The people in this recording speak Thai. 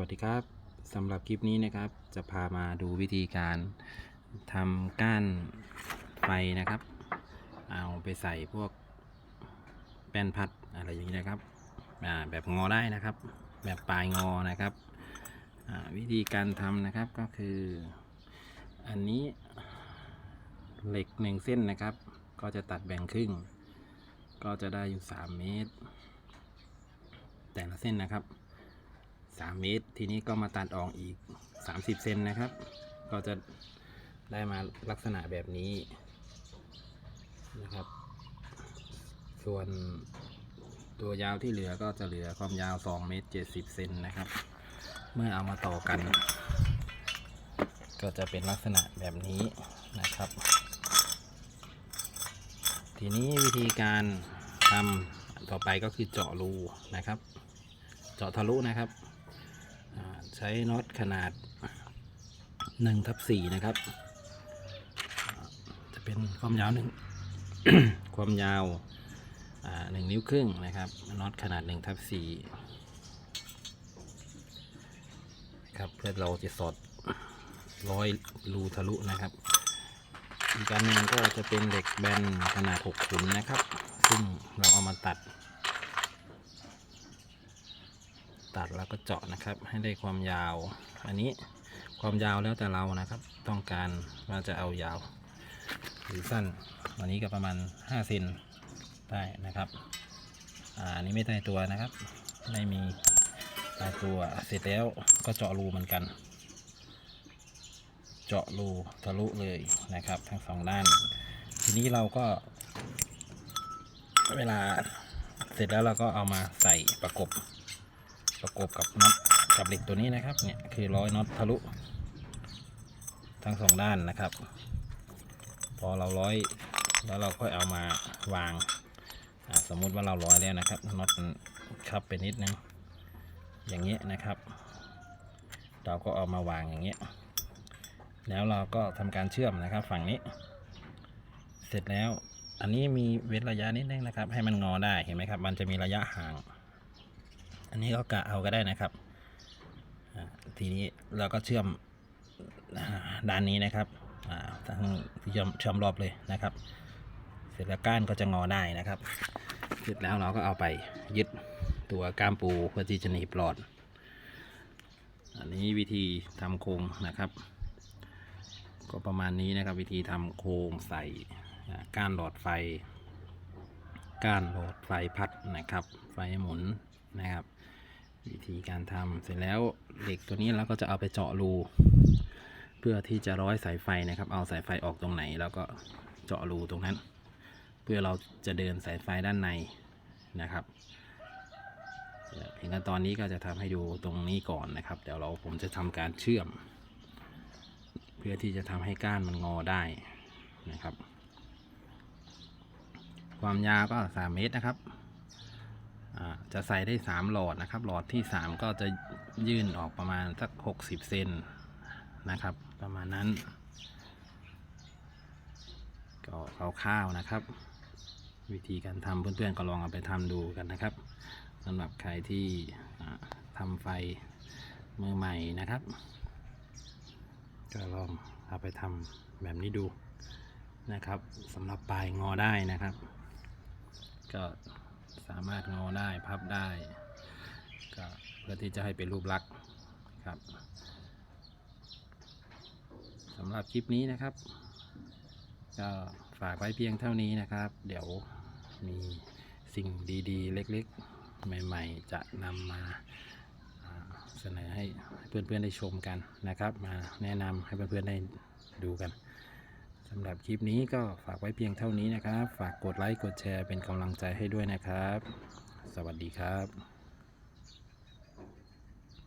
วัสดีครับสำหรับคลิปนี้นะครับ จะพามาดูวิธีการทำก้านไฟนะครับ เอาไปใส่พวกแป้นพัดอะไรอย่างนี้นะครับแบบงอได้นะครับ แบบปลายงอนะครับวิธีการทำนะครับก็คือ อันนี้เหล็กหนึ่งเส้นนะครับ ก็จะตัดแบ่งครึ่ง ก็จะได้อยู่ 3 เมตร แต่ละเส้นนะครับ 3 เมตร ทีนี้ก็มาตัดออกอีก 30 เซนนะครับ ก็จะได้มาลักษณะแบบนี้นะครับ ส่วนตัวยาวที่เหลือก็จะเหลือความยาว 2 เมตร 70 เซนนะครับ เมื่อเอามาต่อกัน ก็จะเป็นลักษณะแบบนี้นะครับ ทีนี้วิธีการทำต่อไปก็คือเจาะรูนะครับ เจาะทะลุนะครับ ใช้น็อตขนาด1ทับ4นะครับ จะเป็นความยาวหนึ่งความยาวหนึ่งนิ้วครึ่งนะครับน็อตขนาด1ทับ4ครับเพื่อเราจะสอดร้อยรูทะลุนะครับอีกอันหนึ่งก็จะเป็นเหล็กแบนขนาด 6 ขุนนะครับ ซึ่งเราเอามาตัด ตัดแล้วก็เจาะนะครับ ให้ได้ความยาว อันนี้ความยาวแล้วแต่เรานะครับ ต้องการว่าจะเอายาว หรือสั้นอันนี้ก็ประมาณ5เซนได้นะครับอ่าอันนี้ไม่ได้ตัวนะครับ ไม่มีตายตัวเสร็จแล้วก็เจาะรูเหมือนกัน เจาะรูทะลุเลยนะครับ ทั้งสองด้าน ทีนี้เราก็ เวลาเสร็จแล้วเราก็เอามาใส่ประกบ ประกบกับน็อตกับเหล็กตัวนี้นะครับเนี่ยคือร้อยน็อตทะลุ ทั้งสองด้านนะครับ พอเราร้อยแล้วเราค่อยเอามาวางสมมุติว่าเราร้อยแล้วนะครับน็อตคับไปนิดนึงอย่างเงี้ยนะครับ เราก็เอามาวางอย่างเงี้ยแล้วเราก็ทำการเชื่อมนะครับฝั่งนี้ เสร็จแล้วอันนี้มีเว้นระยะนิดนึงนะครับ ให้มันงอได้เห็นไหมครับ มันจะมีระยะห่าง อันนี้ก็กะเอาก็ได้นะครับ ทีนี้เราก็เชื่อมด้านนี้นะครับทั้งเชื่อมเชื่อมรอบเลยนะครับ เสร็จแล้วก้านก็จะงอได้นะครับเสร็จแล้วเราก็เอาไปยึดตัวก้ามปูเพื่อที่จะหนีบหลอด อันนี้วิธีทำโครงนะครับ ก็ประมาณนี้นะครับ วิธีทำโครงใส่ก้านหลอดไฟ ก้านหลอดไฟพัดนะครับ ไฟหมุนนะครับ วิธีการทำเสร็จแล้วเหล็กตัวนี้เราก็จะเอาไปเจาะรู เพื่อที่จะร้อยสายไฟนะครับ เอาสายไฟออกตรงไหนแล้วก็เจาะรูตรงนั้น เพื่อเราจะเดินสายไฟด้านในนะครับเพียงขั้นตอนนี้ก็จะทำให้ดูตรงนี้ก่อนนะครับ เดี๋ยวเราผมจะทำการเชื่อม เพื่อที่จะทำให้ก้านมันงอได้นะครับ ความยาวก็ 3 เมตรนะครับ จะใส่ได้ 3 หลอดนะครับ หลอดที่ 3 ก็จะยื่นออกประมาณสัก 60 เซนนะครับ ประมาณนั้น ก็คร่าวๆนะครับ วิธีการทำเพื่อนๆก็ลองเอาไปทำดูกันนะครับสำหรับใครที่ทำไฟมือใหม่นะครับ ก็ลองเอาไปทำแบบนี้ดูนะครับสำหรับปลายงอได้นะครับ ก็ สามารถงอได้พับได้ก็เพื่อที่จะให้เป็นรูปลักษณ์ครับสำหรับคลิปนี้นะครับ ก็ฝากไว้เพียงเท่านี้นะครับ เดี๋ยวมีสิ่งดีๆ เล็กๆ ใหม่ๆ จะนำมาอ่าเสนอให้เพื่อนๆได้ชมกันนะครับ มาแนะนำให้เพื่อนๆได้ดูกัน สำหรับคลิปนี้ก็ฝากไว้เพียงเท่านี้นะครับ ฝากกดไลค์กดแชร์เป็นกำลังใจให้ด้วยนะครับ สวัสดีครับ